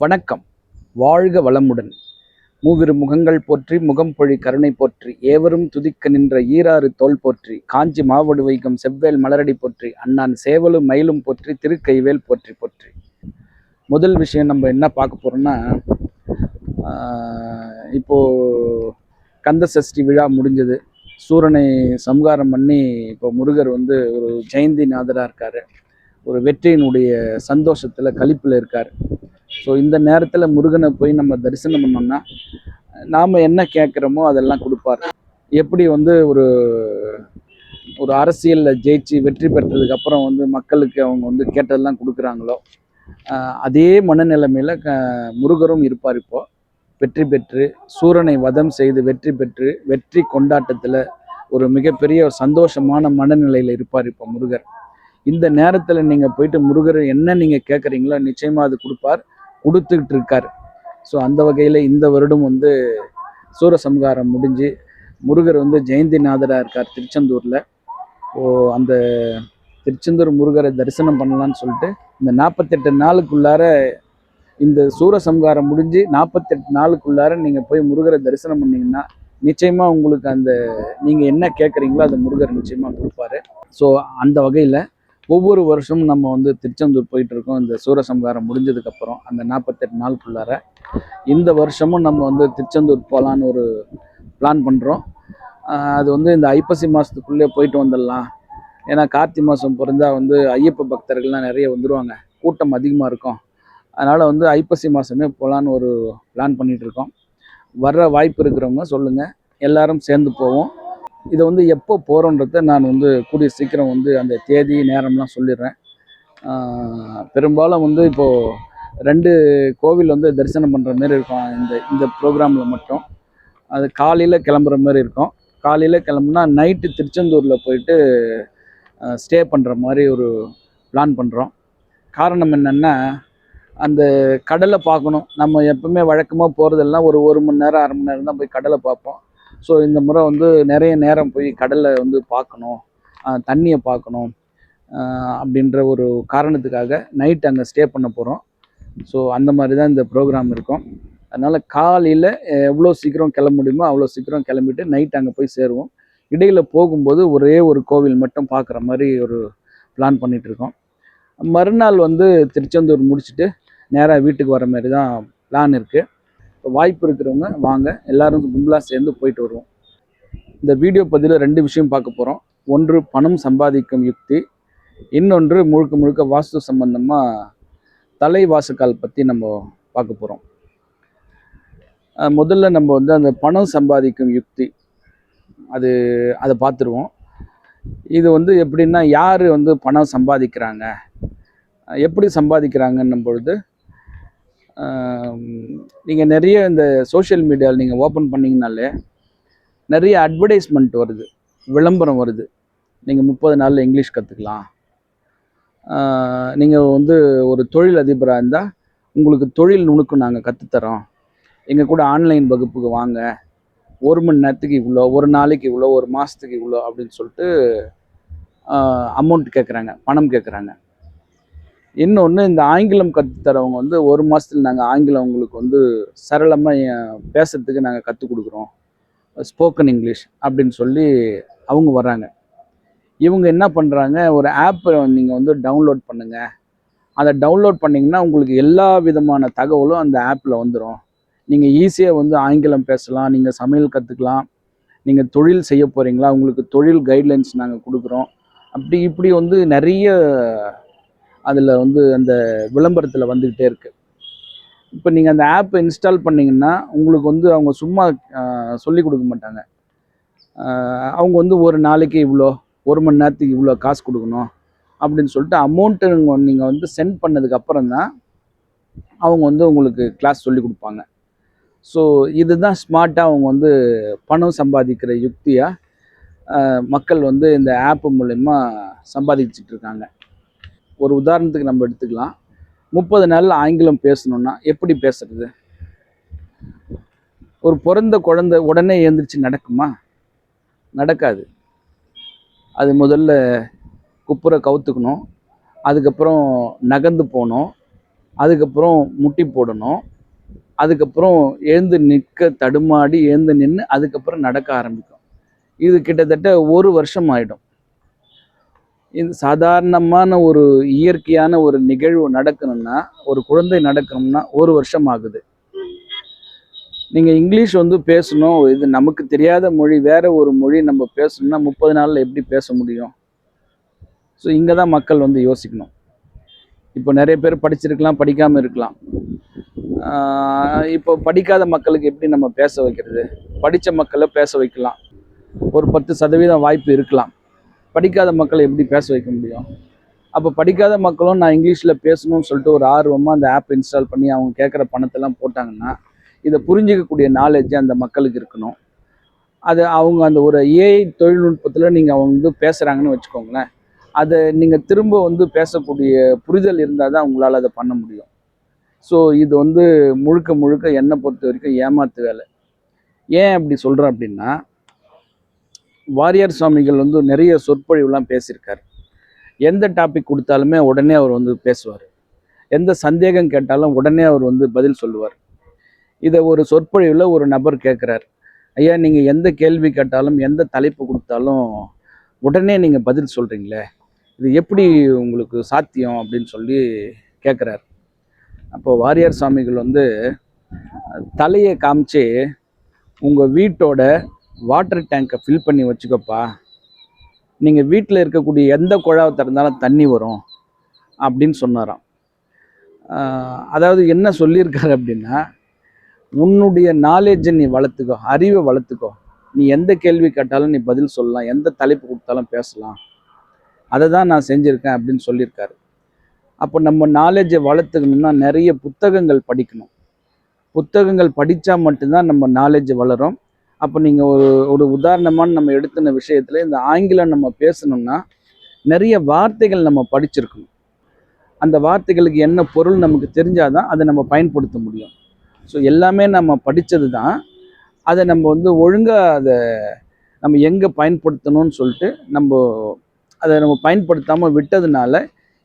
வணக்கம். வாழ்க வளமுடன். மூவிரு முகங்கள் போற்றி முகம்பொழி கருணை போற்றி ஏவரும் துதிக்க நின்ற ஈராறு தோல் போற்றி காஞ்சி மாவடு வைகம் செவ்வேல் மலரடி போற்றி அண்ணான் சேவலும் மயிலும் போற்றி திருக்கைவேல் போற்றி போற்றி. முதல் விஷயம் நம்ம என்ன பார்க்க போகிறோம்னா இப்போ கந்த சஷ்டி விழா முடிஞ்சது. சூரனை சம்ஹாரம் பண்ணி இப்போ முருகர் வந்து ஒரு ஜெயந்தி நாதராக இருக்கார். ஒரு வெற்றியினுடைய சந்தோஷத்தில் களிப்பில் இருக்கார். ஸோ இந்த நேரத்தில் முருகனை போய் நம்ம தரிசனம் பண்ணோம்னா நாம் என்ன கேட்குறோமோ அதெல்லாம் கொடுப்பார். எப்படி வந்து ஒரு ஒரு அரசியலில் ஜெயிச்சு வெற்றி பெற்றதுக்கு அப்புறம் வந்து மக்களுக்கு அவங்க வந்து கேட்டதெல்லாம் கொடுக்குறாங்களோ அதே மனநிலைமையில் க முருகரும் இருப்பார் இப்போ. வெற்றி பெற்று சூரனை வதம் செய்து வெற்றி பெற்று வெற்றி கொண்டாட்டத்தில் ஒரு மிகப்பெரிய ஒரு சந்தோஷமான மனநிலையில் இருப்பார் இப்போ முருகர். இந்த நேரத்தில் நீங்கள் போயிட்டு முருகர் என்ன நீங்கள் கேட்குறீங்களோ நிச்சயமாக அது கொடுப்பார். கொடுத்துக்கிட்டு இருக்கார் ஸோ அந்த வகையில் இந்த வருடம் வந்து சூரசம்ஹாரம் முடிஞ்சு முருகர் வந்து ஜெயந்தி நாதராக இருக்கார் திருச்செந்தூரில். ஓ அந்த திருச்செந்தூர் முருகரை தரிசனம் பண்ணலான்னு சொல்லிட்டு இந்த நாற்பத்தெட்டு நாளுக்குள்ளார இந்த சூரசம்ஹாரம் முடிஞ்சு நாற்பத்தெட்டு நாளுக்குள்ளார நீங்கள் போய் முருகரை தரிசனம் பண்ணிங்கன்னா நிச்சயமாக உங்களுக்கு அந்த நீங்கள் என்ன கேட்குறீங்களோ அதை முருகர் நிச்சயமாக கொடுப்பாரு. ஸோ அந்த வகையில் ஒவ்வொரு வருஷமும் நம்ம வந்து திருச்செந்தூர் போயிட்டு இருக்கோம் இந்த சூரசம்ஹாரம் முடிஞ்சதுக்கப்புறம் அந்த நாற்பத்தெட்டு நாளுக்குள்ளார இந்த வருஷமும் நம்ம வந்து திருச்செந்தூர் போகலான்னு ஒரு பிளான் பண்ணுறோம் அது வந்து இந்த ஐப்பசி மாதத்துக்குள்ளே போயிட்டு வந்துடலாம். ஏன்னா கார்த்தி மாதம் பிறந்தா வந்து ஐயப்ப பக்தர்கள்லாம் நிறைய வந்துடுவாங்க கூட்டம் அதிகமாக இருக்கும். அதனால் வந்து ஐப்பசி மாதமே போகலான்னு ஒரு பிளான் பண்ணிகிட்ருக்கோம் இருக்கோம் வர்ற வாய்ப்பு இருக்கிறவங்க சொல்லுங்கள் எல்லாரும் சேர்ந்து போவோம். இதை வந்து எப்போ போகிறோன்றத நான் வந்து கூடிய சீக்கிரம் வந்து அந்த தேதி நேரம்லாம் சொல்லிடுறேன். பெரும்பாலும் வந்து இப்போது ரெண்டு கோவில் வந்து தரிசனம் பண்ணுற மாரி இருக்கும். இந்த இந்த ப்ரோக்ராமில் மட்டும். அது காலையில் கிளம்புற மாதிரி இருக்கும். காலையில் கிளம்புனா நைட்டு திருச்செந்தூரில் போயிட்டு ஸ்டே பண்ணுற மாதிரி ஒரு பிளான் பண்ணுறோம் காரணம் என்னென்னா அந்த கடலை பார்க்கணும். நம்ம எப்பவுமே வழக்கமாக போகிறதெல்லாம் ஒரு ஒரு மணி நேரம் அரை மணி நேரம் தான் போய் கடலை பார்ப்போம். ஸோ இந்த முறை வந்து நிறைய நேரம் போய் கடலை வந்து பார்க்கணும் தண்ணியை பார்க்கணும் அப்படின்ற ஒரு காரணத்துக்காக நைட் அங்கே ஸ்டே பண்ண போகிறோம் ஸோ அந்த மாதிரி தான் இந்த ப்ரோக்ராம் இருக்கும். அதனால் காலையில் எவ்வளோ சீக்கிரம் கிளம்ப முடியுமோ அவ்வளோ சீக்கிரம் கிளம்பிட்டு நைட் அங்கே போய் சேருவோம். இடையில் போகும்போது ஒரே ஒரு கோவில் மட்டும் பார்க்குற மாதிரி ஒரு பிளான் பண்ணிகிட்ருக்கோம் மறுநாள் வந்து திருச்செந்தூர் முடிச்சுட்டு நேராக வீட்டுக்கு வர மாதிரி தான் பிளான் இருக்குது வாய்ப்பு இருக்கிறவங்க வாங்க. எல்லாரும் கும்பலாக சேர்ந்து போயிட்டு வருவோம். இந்த வீடியோ பதிவில் ரெண்டு விஷயம் பார்க்க போகிறோம் ஒன்று பணம் சம்பாதிக்கும் யுக்தி. இன்னொன்று முழுக்க முழுக்க வாஸ்து சம்பந்தமாக தலை வாசுக்கால் பற்றி நம்ம பார்க்க போகிறோம் முதல்ல நம்ம வந்து அந்த பணம் சம்பாதிக்கும் யுக்தி. அது அதை பார்த்துருவோம். இது வந்து எப்படின்னா யார் வந்து பணம் சம்பாதிக்கிறாங்க? எப்படி சம்பாதிக்கிறாங்கன்னும் பொழுது நீங்கள் நிறைய இந்த சோஷியல் மீடியாவில் நீங்கள் ஓப்பன் பண்ணிங்கனாலே நிறைய அட்வர்டைஸ்மெண்ட் வருது. விளம்பரம் வருது. நீங்கள் முப்பது நாளில் இங்கிலீஷ் கற்றுக்கலாம் நீங்கள் வந்து ஒரு தொழில் அதிபராக இருந்தால் உங்களுக்கு தொழில் நுணுக்கம் நாங்கள் கற்றுத்தரோம் எங்கள் கூட ஆன்லைன் வகுப்புக்கு வாங்க. ஒரு மணி நேரத்துக்கு இவ்வளோ ஒரு நாளைக்கு இவ்வளோ ஒரு மாதத்துக்கு இவ்வளோ அப்படின்னு சொல்லிட்டு அமௌண்ட் கேட்குறாங்க பணம் கேட்குறாங்க இன்னொன்று இந்த ஆங்கிலம் கற்றுத்தரவங்க வந்து ஒரு மாதத்துல நாங்கள் ஆங்கிலம் உங்களுக்கு வந்து சரளமாக பேசுறதுக்கு நாங்கள் கற்றுக் கொடுக்குறோம். ஸ்போக்கன் இங்கிலீஷ் அப்படின்னு சொல்லி அவங்க வர்றாங்க. இவங்க என்ன பண்ணுறாங்க ஒரு ஆப்பை நீங்கள் வந்து டவுன்லோட் பண்ணுங்கள் அதை டவுன்லோட் பண்ணிங்கன்னா உங்களுக்கு எல்லா விதமான தகவலும் அந்த ஆப்பில் வந்துடும் நீங்கள் ஈஸியாக வந்து ஆங்கிலம் பேசலாம் நீங்கள் சமையல் கற்றுக்கலாம் நீங்கள் தொழில் செய்ய போகிறீங்களா உங்களுக்கு தொழில் கைட்லைன்ஸ் நாங்கள் கொடுக்குறோம். அப்படி இப்படி வந்து நிறைய அதில் வந்து அந்த விளம்பரத்தில் வந்துக்கிட்டே இருக்குது இப்போ நீங்கள் அந்த ஆப்பை இன்ஸ்டால் பண்ணீங்கன்னா உங்களுக்கு வந்து அவங்க சும்மா சொல்லி கொடுக்க மாட்டாங்க. அவங்க வந்து ஒரு நாளைக்கு இவ்வளோ ஒரு மணி நேரத்துக்கு இவ்வளோ காசு கொடுக்கணும் அப்படின்னு சொல்லிட்டு அமௌண்ட்டு நீங்கள் வந்து சென்ட் பண்ணதுக்கப்புறம் தான் அவங்க வந்து உங்களுக்கு கிளாஸ் சொல்லி கொடுப்பாங்க. ஸோ இதுதான் ஸ்மார்ட்டாக அவங்க வந்து பணம் சம்பாதிக்கிற யுக்தியாக மக்கள் வந்து இந்த ஆப்பு மூலயமா சம்பாதிச்சுட்டு இருக்காங்க. ஒரு உதாரணத்துக்கு நம்ம எடுத்துக்கலாம். முப்பது நாளில் ஆங்கிலம் பேசணும்னா எப்படி பேசுறது? ஒரு பிறந்த குழந்தை உடனே எழுந்திரிச்சு நடக்குமா? நடக்காது. அது முதல்ல குப்புற கவுத்துக்கணும். அதுக்கப்புறம் நகர்ந்து போகணும். அதுக்கப்புறம் முட்டி போடணும். அதுக்கப்புறம் எழுந்து நிற்க தடுமாடி எழுந்து நின்று அதுக்கப்புறம் நடக்க ஆரம்பிக்கும். இது கிட்டத்தட்ட ஒரு வருஷம் ஆகிடும் இது சாதாரணமான ஒரு இயற்கையான ஒரு நிகழ்வு நடக்கணும்னா ஒரு குழந்தை நடக்கணும்னா ஒரு வருஷம் ஆகுது. நீங்கள் இங்கிலீஷ் வந்து பேசணும் இது நமக்கு தெரியாத மொழி வேற ஒரு மொழி நம்ம பேசணும்னா முப்பது நாளில் எப்படி பேச முடியும்? ஸோ இங்கே தான் மக்கள் வந்து யோசிக்கணும். இப்போ நிறைய பேர் படிச்சிருக்கலாம் படிக்காமல் இருக்கலாம். இப்போ படிக்காத மக்களுக்கு எப்படி நம்ம பேச வைக்கிறது? படித்த மக்களை பேச வைக்கலாம். ஒரு பத்து சதவீதம் வாய்ப்பு இருக்கலாம். படிக்காத மக்களை எப்படி பேச வைக்க முடியும்? அப்போ படிக்காத மக்களும் நான் இங்கிலீஷில் பேசணும்னு சொல்லிட்டு ஒரு ஆர்வமாக அந்த ஆப் இன்ஸ்டால் பண்ணி அவங்க கேட்குற பணத்தெல்லாம் போட்டாங்கன்னா இதை புரிஞ்சிக்கக்கூடிய நாலேஜ் அந்த மக்களுக்கு இருக்கணும். அது அவங்க அந்த ஒரு ஏஐ தொழில்நுட்பத்தில் நீங்கள் அவங்க வந்து பேசுகிறாங்கன்னு வச்சுக்கோங்களேன். அதை நீங்கள் திரும்ப வந்து பேசக்கூடிய புரிதல் இருந்தால் தான் உங்களால் அதை பண்ண முடியும். ஸோ இது வந்து முழுக்க முழுக்க என்னை பொறுத்த வரைக்கும் ஏமாத்து வேலை. ஏன் அப்படி சொல்கிறேன் அப்படின்னா வாரியார் சுவாமிகள் வந்து நிறைய சொற்பொழிவுலாம் பேசியிருக்கார். எந்த டாபிக் கொடுத்தாலுமே உடனே அவர் வந்து பேசுவார். எந்த சந்தேகம் கேட்டாலும் உடனே அவர் வந்து பதில் சொல்லுவார். இதை ஒரு சொற்பொழிவில் ஒரு நபர் கேட்குறார். ஐயா நீங்கள் எந்த கேள்வி கேட்டாலும் எந்த தலைப்பு கொடுத்தாலும் உடனே நீங்கள் பதில் சொல்கிறீங்களே இது எப்படி உங்களுக்கு சாத்தியம்? அப்படின்னு சொல்லி கேட்குறார். அப்போ வாரியார் சுவாமிகள் வந்து தலையை காமிச்சு உங்கள் வீட்டோட வாட்டர் டேங்கை ஃபில் பண்ணி வச்சுக்கோப்பா. நீங்கள் வீட்டில் இருக்கக்கூடிய எந்த குழாவை திறந்தாலும் தண்ணி வரும் அப்படின்னு சொன்னாராம். அதாவது என்ன சொல்லியிருக்காரு அப்படின்னா உன்னுடைய நாலேஜை நீ வளர்த்துக்கோ அறிவை வளர்த்துக்கோ. நீ எந்த கேள்வி கேட்டாலும் நீ பதில் சொல்லலாம் எந்த தலைப்பு கொடுத்தாலும் பேசலாம். அதை தான் நான் செஞ்சுருக்கேன் அப்படின்னு சொல்லியிருக்காரு. அப்போ நம்ம நாலேஜை வளர்த்துக்கணும்னா நிறைய புத்தகங்கள் படிக்கணும். புத்தகங்கள் படித்தா மட்டும்தான் நம்ம நாலேஜ் வளரும். அப்போ நீங்கள் ஒரு ஒரு உதாரணமான நம்ம எடுத்துன விஷயத்தில் இந்த ஆங்கிலம் நம்ம பேசணும்னா நிறைய வார்த்தைகள் நம்ம படிச்சிருக்கணும். அந்த வார்த்தைகளுக்கு என்ன பொருள் நமக்கு தெரிஞ்சாதான் அதை நம்ம பயன்படுத்த முடியும். ஸோ எல்லாமே நம்ம படித்தது தான் அதை நம்ம வந்து ஒழுங்காக அதை நம்ம எங்கே பயன்படுத்தணும்னு சொல்லிட்டு நம்ம அதை நம்ம பயன்படுத்தாமல் விட்டதுனால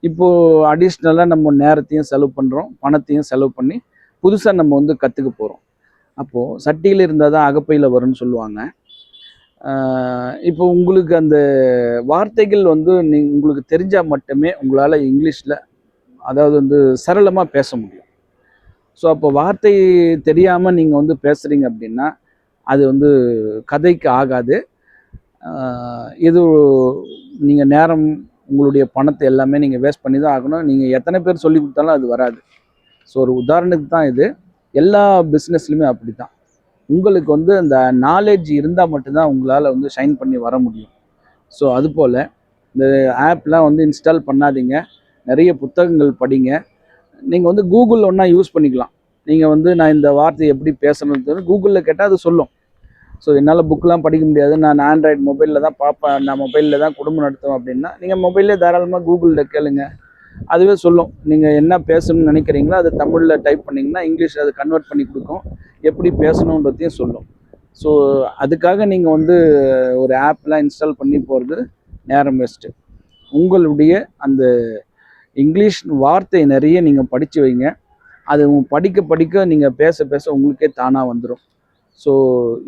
இப்போது அடிஷ்னலாக நம்ம நேரத்தையும் செலவு பண்ணுறோம் பணத்தையும் செலவு பண்ணி புதுசாக நம்ம வந்து கற்றுக்க போகிறோம் அப்போது சட்டியில் இருந்தால் தான் அகப்பையில் வரும்னு சொல்லுவாங்க. இப்போ உங்களுக்கு அந்த வார்த்தைகள் வந்து நீ உங்களுக்கு தெரிஞ்சால் மட்டுமே உங்களால் இங்கிலீஷில் அதாவது வந்து சரளமாக பேச முடியும். ஸோ அப்போ வார்த்தை தெரியாமல் நீங்கள் வந்து பேசுகிறீங்க அப்படின்னா அது வந்து கதைக்கு ஆகாது. இது நீங்கள் நேரம் உங்களுடைய பணத்தை எல்லாமே நீங்கள் வேஸ்ட் பண்ணி தான் ஆகணும். நீங்கள் எத்தனை பேர் சொல்லி கொடுத்தாலும் அது வராது. ஸோ ஒரு உதாரணத்துக்கு தான் இது. எல்லா பிஸ்னஸ்லையுமே அப்படி தான் உங்களுக்கு வந்து அந்த நாலேஜ் இருந்தால் மட்டும்தான் உங்களால் வந்து ஷைன் பண்ணி வர முடியும். ஸோ அதுபோல் இந்த ஆப்லாம் வந்து இன்ஸ்டால் பண்ணாதீங்க. நிறைய புத்தகங்கள் படிங்க. நீங்கள் வந்து கூகுள் ஒன்றா யூஸ் பண்ணிக்கலாம். நீங்கள் வந்து நான் இந்த வார்த்தையை எப்படி பேசணும்னு கூகுளில் கேட்டால் அது சொல்லும். ஸோ என்னால் புக்கெலாம் படிக்க முடியாது. நான் ஆண்ட்ராய்டு மொபைலில் தான் பார்ப்பேன் நான் மொபைலில் தான் குடும்பம் நடத்துவேன் அப்படின்னா நீங்கள் மொபைலே தாராளமாக கூகுளில் கேளுங்கள் அதுவே சொல்லும். நீங்கள் என்ன பேசணும்னு நினைக்கிறீங்களோ அதை தமிழில் டைப் பண்ணிங்கன்னா இங்கிலீஷ் அதை கன்வெர்ட் பண்ணி கொடுக்கும். எப்படி பேசணுன்றதையும் சொல்லும். ஸோ அதுக்காக நீங்கள் வந்து ஒரு ஆப்லாம் இன்ஸ்டால் பண்ணி போகிறது நேரம் வேஸ்ட்டு உங்களுடைய அந்த இங்கிலீஷ் வார்த்தை நிறைய நீங்கள் படித்து வைங்க. அது படிக்க படிக்க நீங்கள் பேச பேச உங்களுக்கே தானாக வந்துடும் ஸோ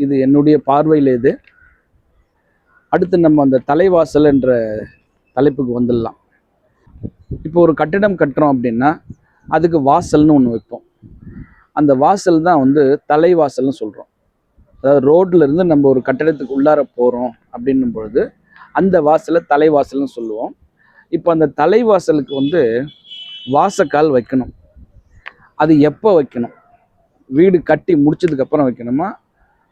இது என்னுடைய பார்வையில் இது. அடுத்து நம்ம அந்த தலைவாசல் என்ற தலைப்புக்கு வந்துடலாம். இப்போ ஒரு கட்டிடம் கட்டுறோம் அப்படின்னா அதுக்கு வாசல்னு ஒன்று வைப்போம். அந்த வாசல் தான் வந்து தலைவாசல்னு சொல்கிறோம் அதாவது ரோட்டில் இருந்து நம்ம ஒரு கட்டிடத்துக்கு உள்ளார போகிறோம் அப்படின்னும் பொழுது அந்த வாசலை தலைவாசல்னு சொல்லுவோம். இப்போ அந்த தலைவாசலுக்கு வந்து வாசக்கால் வைக்கணும். அது எப்போ வைக்கணும்? வீடு கட்டி முடிச்சதுக்கப்புறம் வைக்கணுமா?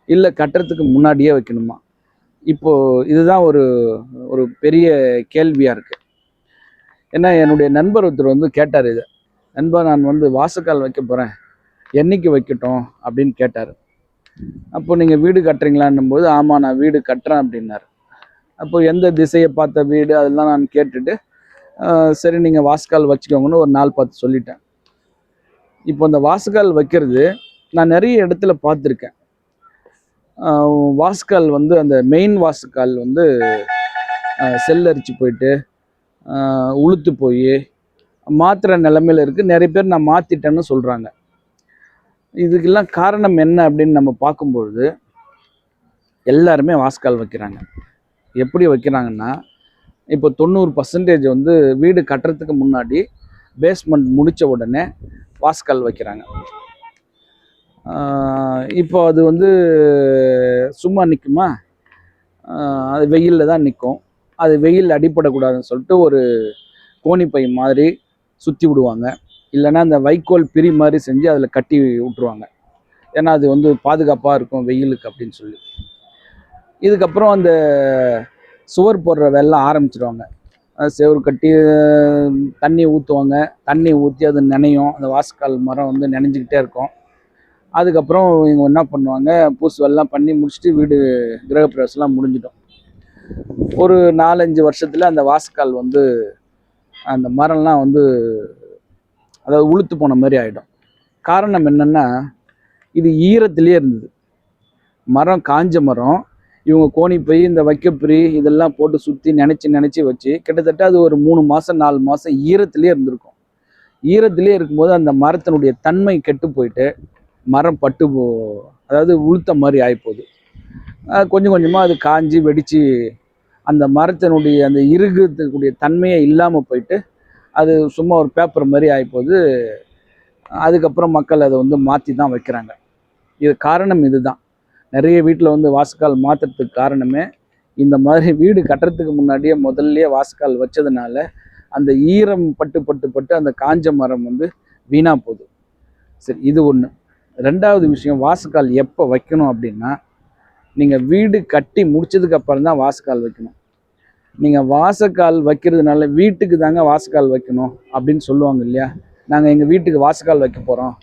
இல்லை கட்டுறதுக்கு முன்னாடியே வைக்கணுமா? இப்போ இதுதான் ஒரு ஒரு பெரிய கேள்வியாக இருக்குது ஏன்னா என்னுடைய நண்பர் ஒருத்தர் வந்து கேட்டார் இது. நண்பர் நான் வந்து வாசக்கால் வைக்க போகிறேன் என்னைக்கு வைக்கட்டும்? அப்படின்னு கேட்டார். அப்போ நீங்கள் வீடு கட்டுறீங்களான்னும் போது ஆமாம் நான் வீடு கட்டுறேன் அப்படின்னாரு. அப்போ எந்த திசையை பார்த்த வீடு? அதெல்லாம் நான் கேட்டுட்டு சரி நீங்கள் வாசக்கால் வச்சுக்கோங்கன்னு ஒரு நாள் பார்த்து சொல்லிட்டேன். இப்போ இந்த வாசக்கால் வைக்கிறது நான் நிறைய இடத்துல பார்த்துருக்கேன். வாசக்கால் வந்து அந்த மெயின் வாசக்கால் வந்து செல்லரிச்சு போயிட்டு உளுத்து போய் மாற்றுற நிலமையில இருக்குது நிறைய பேர் நான் மாற்றிட்டேன்னு சொல்கிறாங்க இதுக்கெல்லாம் காரணம் என்ன அப்படின்னு நம்ம பார்க்கும்பொழுது எல்லாருமே வாஸ்கால் வைக்கிறாங்க. எப்படி வைக்கிறாங்கன்னா இப்போ தொண்ணூறு பர்சன்டேஜ் வந்து வீடு கட்டுறதுக்கு முன்னாடி பேஸ்மெண்ட் முடித்த உடனே வாஸ்கால் வைக்கிறாங்க. இப்போ அது வந்து சும்மா நிற்குமா அது வெயிலில் தான் நிற்கும் அது வெயில் அடிப்படக்கூடாதுன்னு சொல்லிட்டு ஒரு கோணிப்பை மாதிரி சுற்றி விடுவாங்க. இல்லைன்னா அந்த வைக்கோல் பிரி மாதிரி செஞ்சு அதில் கட்டி விட்ருவாங்க ஏன்னா அது வந்து பாதுகாப்பாக இருக்கும் வெயிலுக்கு அப்படின்னு சொல்லி. இதுக்கப்புறம் அந்த சுவர் போடுற வேலை ஆரம்பிச்சிடுவாங்க செவரு கட்டி தண்ணி ஊற்றுவாங்க தண்ணி ஊற்றி அது நனையும். அந்த வாஸ்கால் மரம் வந்து நினைஞ்சிக்கிட்டே இருக்கும். அதுக்கப்புறம் இவங்க என்ன பண்ணுவாங்க? பூசு எல்லாம் பண்ணி முடிச்சுட்டு வீடு கிரகப்பிரவேசம்லாம் முடிஞ்சிடும். ஒரு நாலஞ்சு வருஷத்தில் அந்த வாஸ்கால் வந்து அந்த மரம்லாம் வந்து அதாவது உளுத்து போன மாதிரி ஆகிடும் காரணம் என்னென்னா இது ஈரத்திலே இருந்தது. மரம் காஞ்ச மரம். இவங்க கோணி போய் இந்த வைக்கப்பிரி இதெல்லாம் போட்டு சுற்றி நினச்சி நினச்சி வச்சு கிட்டத்தட்ட அது ஒரு மூணு மாதம் நாலு மாதம் ஈரத்திலே இருந்திருக்கும். ஈரத்திலே இருக்கும்போது அந்த மரத்தினுடைய தன்மை கெட்டு போயிட்டு மரம் பட்டு போ அதாவது உளுத்த மாதிரி ஆகிப்போகுது கொஞ்சம் கொஞ்சமாக அது காஞ்சி வெடித்து அந்த மரத்தினுடைய அந்த இருக்கக்கூடிய தன்மையே இல்லாமல் போயிட்டு அது சும்மா ஒரு பேப்பர் மாதிரி ஆகிப்போது அதுக்கப்புறம் மக்கள் அதை வந்து மாற்றி தான் வைக்கிறாங்க. இது காரணம் இதுதான். நிறைய வீட்டில் வந்து வாசக்கால் மாற்றுறதுக்கு காரணமே இந்த மாதிரி வீடு கட்டுறதுக்கு முன்னாடியே முதல்லையே வாசக்கால் வச்சதுனால அந்த ஈரம் பட்டு பட்டு பட்டு அந்த காஞ்ச மரம் வந்து வீணாக போகுது. சரி இது ஒன்று ரெண்டாவது விஷயம் வாசக்கால் எப்போ வைக்கணும் அப்படின்னா நீங்கள் வீடு கட்டி முடிச்சதுக்கு அப்புறம் தான் வாசக்கால் வைக்கணும். நீங்கள் வாசக்கால் வைக்கிறதுனால வீட்டுக்கு தாங்க வாசக்கால் வைக்கணும் அப்படின்னு சொல்லுவாங்க இல்லையா? நாங்கள் எங்கள் வீட்டுக்கு வாசக்கால் வைக்க போகிறோம்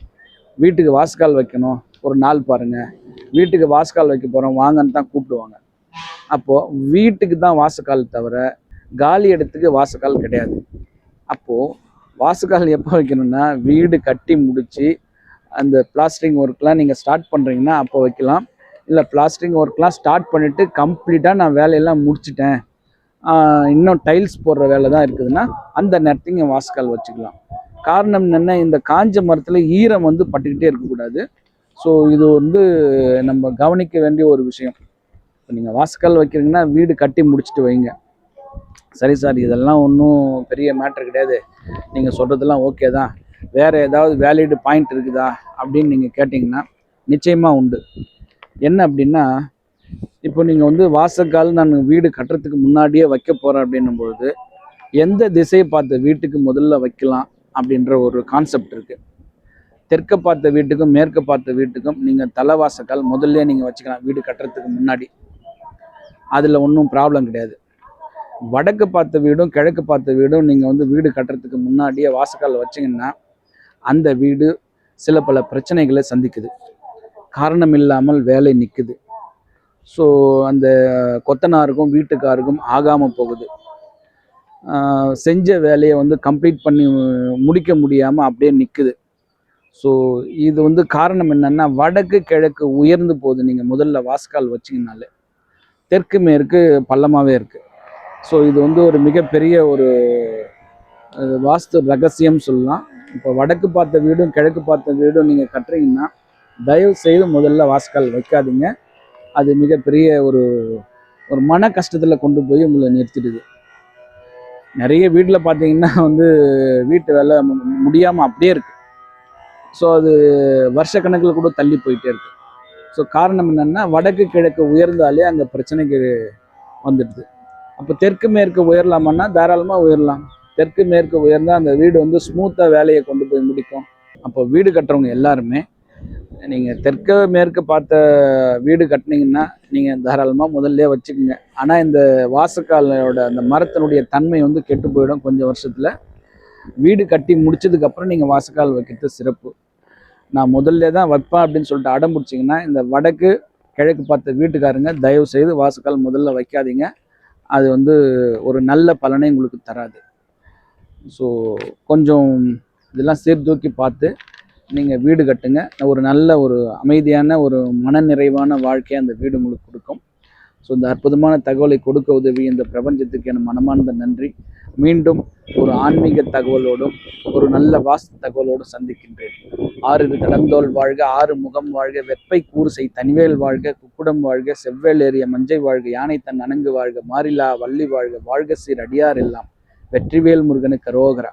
வீட்டுக்கு வாசக்கால் வைக்கணும். ஒரு நாள் பாருங்கள் வீட்டுக்கு வாசக்கால் வைக்க போகிறோம் வாங்கன்னு தான் கூப்பிடுவாங்க. அப்போது வீட்டுக்கு தான் வாசக்கால் தவிர காலி இடத்துக்கு வாசக்கால் கிடையாது. அப்போது வாசக்கால் எப்போ வைக்கணும்னா வீடு கட்டி முடித்து அந்த பிளாஸ்டரிங் ஒர்க்லாம் நீங்கள் ஸ்டார்ட் பண்ணுறீங்கன்னா அப்போ வைக்கலாம். இல்லை பிளாஸ்டரிங் ஒர்க்லாம் ஸ்டார்ட் பண்ணிவிட்டு கம்ப்ளீட்டாக நான் வேலையெல்லாம் முடிச்சிட்டேன். இன்னும் டைல்ஸ் போடுற வேலை தான் இருக்குதுன்னா அந்த நேரத்தையும் வாஸ்கால் வாசக்கால் வச்சுக்கலாம். காரணம் என்னென்ன இந்த காஞ்ச மரத்தில் ஈரம் வந்து பட்டுக்கிட்டே இருக்கக்கூடாது ஸோ இது வந்து நம்ம கவனிக்க வேண்டிய ஒரு விஷயம். இப்போ நீங்கள் வாசக்கால் வைக்கிறீங்கன்னா வீடு கட்டி முடிச்சுட்டு வைங்க. சரி சார் இதெல்லாம் ஒன்றும் பெரிய மேட்ரு கிடையாது. நீங்கள் சொல்கிறதெல்லாம் ஓகே தான். வேறு ஏதாவது வேலிடு பாயிண்ட் இருக்குதா அப்படின்னு நீங்கள் கேட்டிங்கன்னா நிச்சயமாக உண்டு. என்ன அப்படின்னா இப்போ நீங்கள் வந்து வாசக்கால் நான் வீடு கட்டுறதுக்கு முன்னாடியே வைக்க போகிறேன் அப்படின்னும் பொழுது எந்த திசையை பார்த்த வீட்டுக்கு முதல்ல வைக்கலாம் அப்படின்ற ஒரு கான்செப்ட் இருக்குது தெற்க பார்த்த வீட்டுக்கும் மேற்க பார்த்த வீட்டுக்கும் நீங்கள் தலைவாசக்கால் முதல்ல நீங்கள் வச்சுக்கலாம் வீடு கட்டுறதுக்கு முன்னாடி. அதில் ஒன்றும் ப்ராப்ளம் கிடையாது. வடக்கு பார்த்த வீடும் கிழக்கு பார்த்த வீடும் நீங்கள் வந்து வீடு கட்டுறதுக்கு முன்னாடியே வாசக்கால் வச்சிங்கன்னா அந்த வீடு சில பல பிரச்சனைகளை சந்திக்குது. காரணம் இல்லாமல் வேலை நிற்குது ஸோ அந்த கொத்தனாருக்கும் வீட்டுக்காருக்கும் ஆகாமல் போகுது. செஞ்ச வேலையை வந்து கம்ப்ளீட் பண்ணி முடிக்க முடியாமல் அப்படியே நிற்குது ஸோ இது வந்து காரணம் என்னென்னா வடக்கு கிழக்கு உயர்ந்து போகுது நீங்கள் முதல்ல வாஸ்கால் வச்சிங்கனாலே தெற்கு மேற்கு பள்ளமாகவே இருக்குது ஸோ இது வந்து ஒரு மிகப்பெரிய ஒரு வாஸ்து ரகசியம் சொல்லலாம். இப்போ வடக்கு பார்த்த வீடும் கிழக்கு பார்த்த வீடும் நீங்கள் கட்டுறீங்கன்னா தயவு செய்து முதல்ல வாஸ்கால் வைக்காதீங்க. அது மிகப்பெரிய ஒரு ஒரு மன கஷ்டத்தில் கொண்டு போய் உங்களை நிறுத்திடுது. நிறைய வீட்டில் பார்த்தீங்கன்னா வந்து வீட்டு வேலை முடியாமல் அப்படியே இருக்குது ஸோ அது வருஷக்கணக்கில் கூட தள்ளி போயிட்டே இருக்கு. ஸோ காரணம் என்னென்னா வடக்கு கிழக்கு உயர்ந்தாலே அங்கே பிரச்சனைக்கு வந்துடுது. அப்போ தெற்கு மேற்கு உயரலாமான்னா தாராளமாக உயரலாம். தெற்கு மேற்கு உயர்ந்தால் அந்த வீடு வந்து ஸ்மூத்தாக வேலையை கொண்டு போய் முடிக்கும். அப்போ வீடு கட்டுறவங்க எல்லாருமே நீங்கள் தெற்கு மேற்கு பார்த்த வீடு கட்டினீங்கன்னா நீங்கள் தாராளமாக முதல்ல வச்சுக்கோங்க. ஆனால் இந்த வாசக்காலோட அந்த மரத்தினுடைய தன்மை வந்து கெட்டு போயிடும் கொஞ்சம் வருஷத்தில். வீடு கட்டி முடிச்சதுக்கப்புறம் நீங்கள் வாசக்கால் வைக்கிறது சிறப்பு. நான் முதல்ல தான் வைப்பேன் அப்படின்னு சொல்லிட்டு அடம் பிடிச்சிங்கன்னா இந்த வடக்கு கிழக்கு பார்த்த வீட்டுக்காரங்க தயவு செய்து வாசக்கால் முதல்ல வைக்காதீங்க. அது வந்து ஒரு நல்ல பலனை உங்களுக்கு தராது. ஸோ கொஞ்சம் இதெல்லாம் சீர்தூக்கி பார்த்து நீங்கள் வீடு கட்டுங்க. ஒரு நல்ல ஒரு அமைதியான ஒரு மனநிறைவான வாழ்க்கையை அந்த வீடு உங்களுக்கு கொடுக்கும். ஸோ இந்த அற்புதமான தகவலை கொடுக்க உதவி இந்த பிரபஞ்சத்துக்கு என் மனமார்ந்த நன்றி. மீண்டும் ஒரு ஆன்மீக தகவலோடும் ஒரு நல்ல வாஸ்து தகவலோடும் சந்திக்கின்றேன். ஆறு தடந்தோல் வாழ்க ஆறு முகம் வாழ்க வெப்பை கூறுசை தனிவேல் வாழ்க குக்குடம் வாழ்க செவ்வேல் ஏறிய மஞ்சை வாழ்க யானை தன் அணங்கு வாழ்க மாறிலா வள்ளி வாழ்க வாழ்க சீர் அடியார் எல்லாம். வெற்றிவேல் முருகனுக்கு ரோகரா